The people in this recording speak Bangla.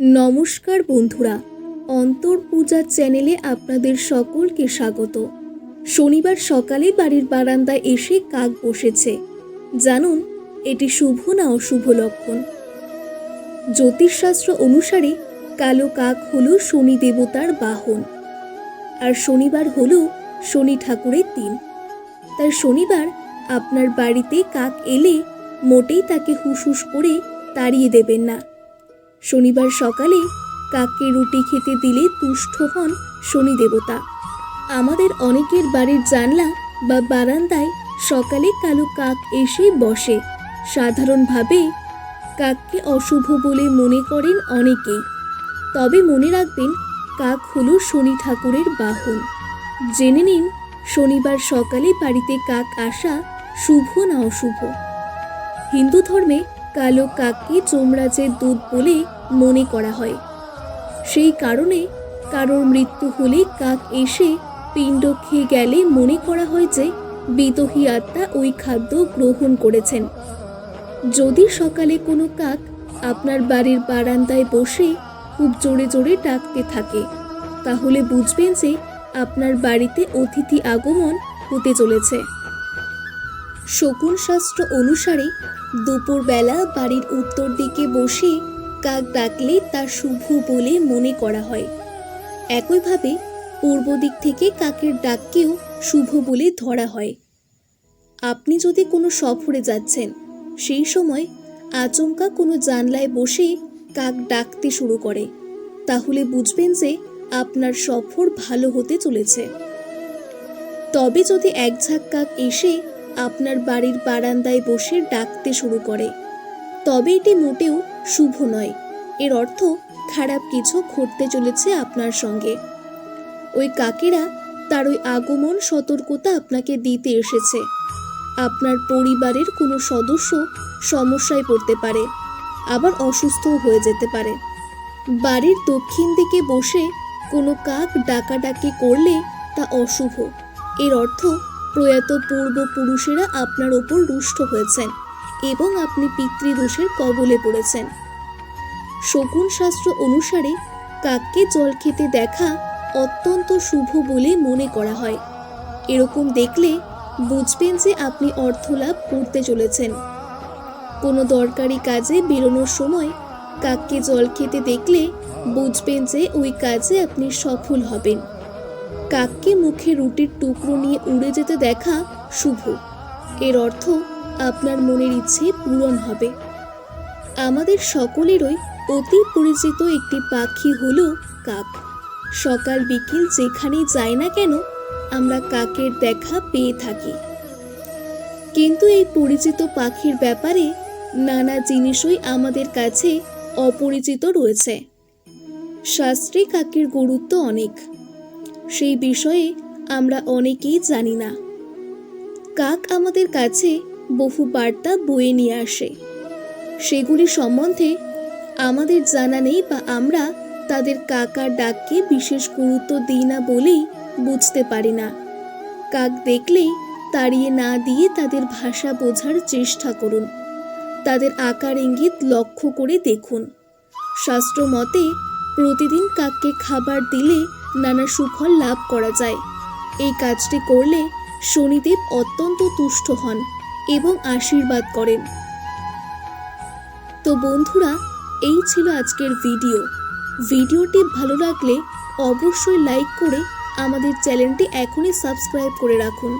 নমস্কার বন্ধুরা, অন্তর পূজা চ্যানেলে আপনাদের সকলকে স্বাগত। শনিবার সকালে বাড়ির বারান্দায় এসে কাক বসেছে। জানুন, এটি শুভ না অশুভ লক্ষণ? জ্যোতিষশাস্ত্র অনুসারে কালো কাক হল শনি দেবতার বাহন। আর শনিবার হল শনি ঠাকুরের দিন। তাই শনিবার আপনার বাড়িতে কাক এলে মোটেই তাকে হুসহুস করে তাড়িয়ে দেবেন না। শনিবার সকালে কাককে রুটি খেতে দিলে তুষ্ট হন শনি দেবতা। আমাদের অনেকের বাড়ির জানলা বা বারান্দায় সকালে কালো কাক এসে বসে। সাধারণভাবে কাককে অশুভ বলে মনে করেন অনেকেই তবে মনে রাখবেন, কাক হলো শনি ঠাকুরের বাহন। জেনে নিন, শনিবার সকালে বাড়িতে কাক আসা শুভ না অশুভ। হিন্দু ধর্মে কালো কাককে যমরাজের দুধ বলে মনে করা হয়। সেই কারণে কারোর মৃত্যু হলে কাক এসে পিণ্ড খেয়ে গেলে মনে করা হয় যে বিদহী আত্মা ওই খাদ্য গ্রহণ করেছেন। যদি সকালে কোনো কাক আপনার বাড়ির বারান্দায় বসে খুব জোরে জোরে ডাকতে থাকে, তাহলে বুঝবেন যে আপনার বাড়িতে অতিথি আগমন হতে চলেছে। শকুন শাস্ত্র অনুসারে দুপুরবেলা বাড়ির উত্তর দিকে বসে কাক ডাকলে তা শুভ বলে মনে করা হয়। একইভাবে পূর্ব দিক থেকে কাকের ডাককেও শুভ বলে ধরা হয়। আপনি যদি কোনো সফরে যাচ্ছেন, সেই সময় আচমকা কোনো জানলায় বসে কাক ডাকতে শুরু করে। তাহলে বুঝবেন যে আপনার সফর ভালো হতে চলেছে। তবে যদি এক ঝাঁক কাক এসে আপনার বাড়ির বারান্দায় বসে ডাকতে শুরু করে। তবে এটি মোটেও শুভ নয়। এর অর্থ খারাপ কিছু ঘটতে চলেছে আপনার সঙ্গে। ওই কাকেরা তার ওই আগমন সতর্কতা আপনাকে দিতে এসেছে। আপনার পরিবারের কোনো সদস্য সমস্যায় পড়তে পারে, আবার অসুস্থও হয়ে যেতে পারে। বাড়ির দক্ষিণ দিকে বসে কোনো কাক ডাকাডাকি করলে তা অশুভ। এর অর্থ প্রয়াত পূর্বপুরুষেরা আপনার ওপর রুষ্ট হয়েছেন এবং আপনি পিতৃদোষের কবলে পড়েছেন। শকুন শাস্ত্র অনুসারে কাককে জল খেতে দেখা অত্যন্ত শুভ বলে মনে করা হয়। এরকম দেখলে বুঝবেন যে আপনি অর্থলাভ করতে চলেছেন। কোনো দরকারি কাজে বেরোনোর সময় কাককে জল খেতে দেখলে বুঝবেন যে ওই কাজে আপনি সফল হবেন। কাককে মুখে রুটির টুকরো নিয়ে উড়ে যেতে দেখা শুভ। এর অর্থ আপনার মনের ইচ্ছে পূরণ হবে। আমাদের সকলেরই অতি পরিচিত একটি পাখি হলো কাক। সকাল বিকেল যেখানেই যাই না কেন আমরা কাকের দেখা পেয়ে থাকি। কিন্তু এই পরিচিত পাখির ব্যাপারে নানা জিনিসই আমাদের কাছে অপরিচিত রয়েছে। শাস্ত্রে কাকের গুরুত্ব অনেক। সেই বিষয়ে আমরা অনেকেই জানি না। কাক আমাদের কাছে বহু বার্তা বয়ে নিয়ে আসে। সেগুলি সম্বন্ধে আমাদের জানা নেই বা আমরা তাদের কাকার ডাককে বিশেষ গুরুত্ব দিই না বলেই বুঝতে পারি না। কাক দেখলেই তাড়িয়ে না দিয়ে তাদের ভাষা বোঝার চেষ্টা করুন। তাদের আকার ইঙ্গিত লক্ষ্য করে দেখুন। শাস্ত্র মতে প্রতিদিন কাককে খাবার দিলে নানা সুফল লাভ করা যায়। এই কাজটি করলে শনিদেব অত্যন্ত তুষ্ট হন এবং আশীর্বাদ করেন। তো বন্ধুরা, এই ছিল আজকের ভিডিও। ভিডিওটি ভালো লাগলে অবশ্যই লাইক করে আমাদের চ্যানেলটি এখনই সাবস্ক্রাইব করে রাখুন।